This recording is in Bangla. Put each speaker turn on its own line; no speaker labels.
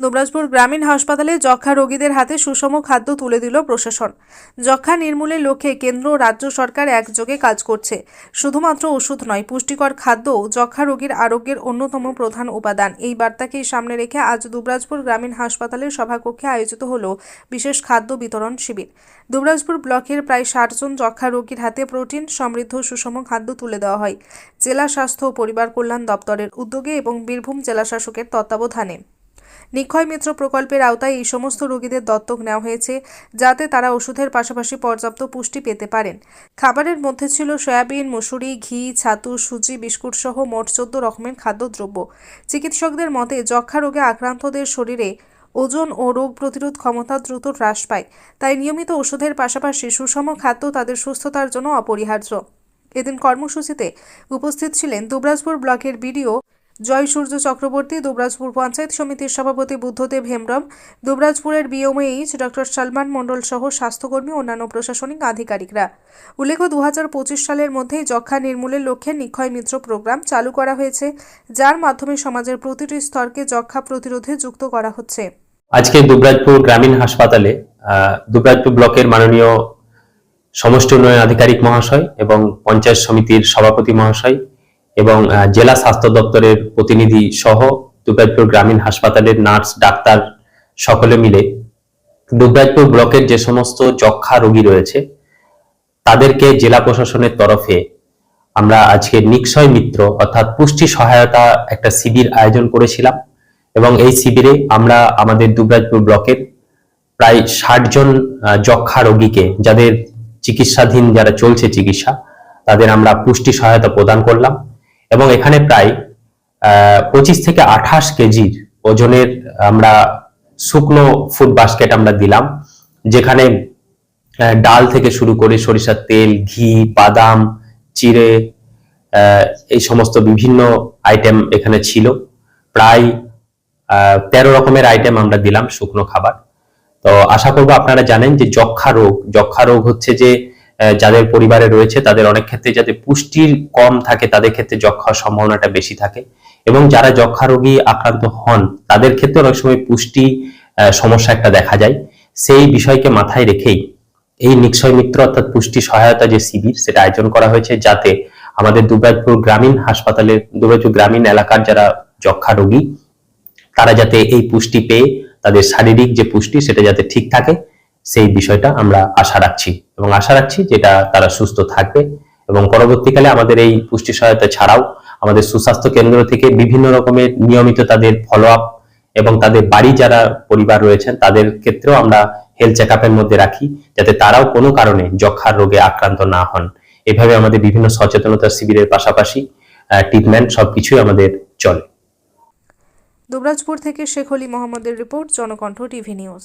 দুবরাজপুর গ্রামীণ হাসপাতালে যক্ষা রোগীদের হাতে সুষম খাদ্য তুলে দিল প্রশাসন। যক্ষা নির্মূলের লক্ষ্যে কেন্দ্র ও রাজ্য সরকার একযোগে কাজ করছে। শুধুমাত্র ওষুধ নয়, পুষ্টিকর খাদ্যও যক্ষা রোগীর আরোগ্যের অন্যতম প্রধান উপাদান। এই বার্তাকেই সামনে রেখে আজ দুবরাজপুর গ্রামীণ হাসপাতালের সভাকক্ষে আয়োজিত হল বিশেষ খাদ্য বিতরণ শিবির। দুবরাজপুর ব্লকের প্রায় ষাট জন যক্ষা রোগীর হাতে প্রোটিন, সমৃদ্ধ সুষম খাদ্য তুলে দেওয়া হয়। জেলা স্বাস্থ্য ও পরিবার কল্যাণ দপ্তরের উদ্যোগে এবং বীরভূম জেলাশাসকের তত্ত্বাবধানে নিক্ষয় মিত্র প্রকল্পের আওতায় এই সমস্ত রোগীদের দত্তক নেওয়া হয়েছে, যাতে তারা ওষুধের পাশাপাশি পর্যাপ্ত পুষ্টি পেতে পারেন। খাবারের মধ্যে ছিল সয়াবিন, মুসুরি, ঘি, ছাতু, সুজি, বিস্কুট সহ মোট চোদ্দ রকমের খাদ্যদ্রব্য। চিকিৎসকদের মতে যক্ষা রোগে আক্রান্তদের শরীরে ওজন ও রোগ প্রতিরোধ ক্ষমতা দ্রুত হ্রাস পায়, তাই নিয়মিত ওষুধের পাশাপাশি সুষম খাদ্য তাদের সুস্থতার জন্য অপরিহার্য। এদিন কর্মসূচিতে উপস্থিত ছিলেন দুবরাজপুর ব্লকের বিডিও জয় সূর্য চক্রবর্তী, দুবরাজপুর পঞ্চায়েত সমিতির সভাপতি বুদ্ধদেব হেমব্রম, দুবরাজপুরের বিওমএইচ ডক্টর সালমান মণ্ডল সহ স্বাস্থ্যকর্মী, অন্যান্য প্রশাসনিক আধিকারিকরা। উল্লেখ্য দু সালের মধ্যেই যক্ষা নির্মূলের লক্ষ্যে নিক্ষয় মিত্র প্রোগ্রাম চালু করা হয়েছে, যার মাধ্যমে সমাজের প্রতিটি স্তরকে যক্ষা প্রতিরোধে যুক্ত করা হচ্ছে।
আজকে দুবরাজপুর গ্রামীণ হাসপাতালে দুবরাজপুর ব্লকের মাননীয় সমষ্টি উন্নয়ন আধিকারিক মহাশয় এবং পঞ্চায়েত সমিতির সভাপতি মহাশয় এবং জেলা স্বাস্থ্য দপ্তরের প্রতিনিধি সহ দুবরাজপুর গ্রামীণ হাসপাতালের নার্স, ডাক্তার সকলে মিলে দুবরাজপুর ব্লকের যে সমস্ত যক্ষা রোগী রয়েছে, তাদেরকে জেলা প্রশাসনের তরফে আমরা আজকে নিক্ষয় মিত্র অর্থাৎ পুষ্টি সহায়তা একটা শিবির আয়োজন করেছিলাম এবং এই শিবিরে আমরা আমাদের দুবরাজপুর ব্লকের প্রায় ষাট জন যক্ষা রোগীকে, যাদের চিকিৎসাধীন যারা চলছে চিকিৎসা, তাদের আমরা পুষ্টি সহায়তা প্রদান করলাম। এবং এখানে প্রায় পঁচিশ থেকে আঠাশ কেজির ওজনের আমরা শুকনো ফুড বাস্কেট আমরা দিলাম, যেখানে ডাল থেকে শুরু করে সরিষার তেল, ঘি, বাদাম, চিড়ে এই সমস্ত বিভিন্ন আইটেম এখানে ছিল। প্রায় তেরো রকমের আইটেম আমরা দিলাম শুকনো খাবার। তো আশা করব আপনারা জানেন যে যক্ষা রোগ যক্ষা রোগ হচ্ছে যে যাদের পরিবারে রয়েছে, তাদের অনেক ক্ষেত্রে যাতে পুষ্টির কম থাকে, তাদের ক্ষেত্রে যক্ষার সম্ভাবনাটা বেশি থাকে। এবং যারা যক্ষা রোগী আক্রান্ত হন, তাদের ক্ষেত্রে অনেক সময় পুষ্টি সমস্যা একটা দেখা যায়। সেই বিষয়কে মাথায় রেখেই এই নিক্ষয় মিত্র অর্থাৎ পুষ্টি সহায়তা যে শিবির, সেটা আয়োজন করা হয়েছে যাতে আমাদের দুবরাজপুর গ্রামীণ হাসপাতালের দুবরাজপুর গ্রামীণ এলাকার যারা যক্ষা রোগী, তারা যাতে এই পুষ্টি পেয়ে তাদের শারীরিক যে পুষ্টি, সেটা যাতে ঠিক থাকে। সেই বিষয়টা আমরা আশা রাখছি এবং আশা রাখছি যেটা তারা সুস্থ থাকবে এবং পরবর্তীকালে আমাদের এই পুষ্টি সহায়তা ছাড়াও আমাদের সুস্বাস্থ্য কেন্দ্র থেকে বিভিন্ন রকমের নিয়মিত তাদের ফলো আপ এবং তাদের বাড়ি যারা পরিবার রয়েছেন, তাদের ক্ষেত্রেও আমরা হেলথ চেক আপের মধ্যে রাখি যাতে তারাও কোনো কারণে যক্ষার রোগে আক্রান্ত না হন। এভাবে আমাদের বিভিন্ন সচেতনতা শিবিরের পাশাপাশি ট্রিটমেন্ট সবকিছুই আমাদের চলে।
দুবরাজপুর থেকে শেখ আলী মোহাম্মদের রিপোর্ট, জনকণ্ঠ টিভি নিউজ।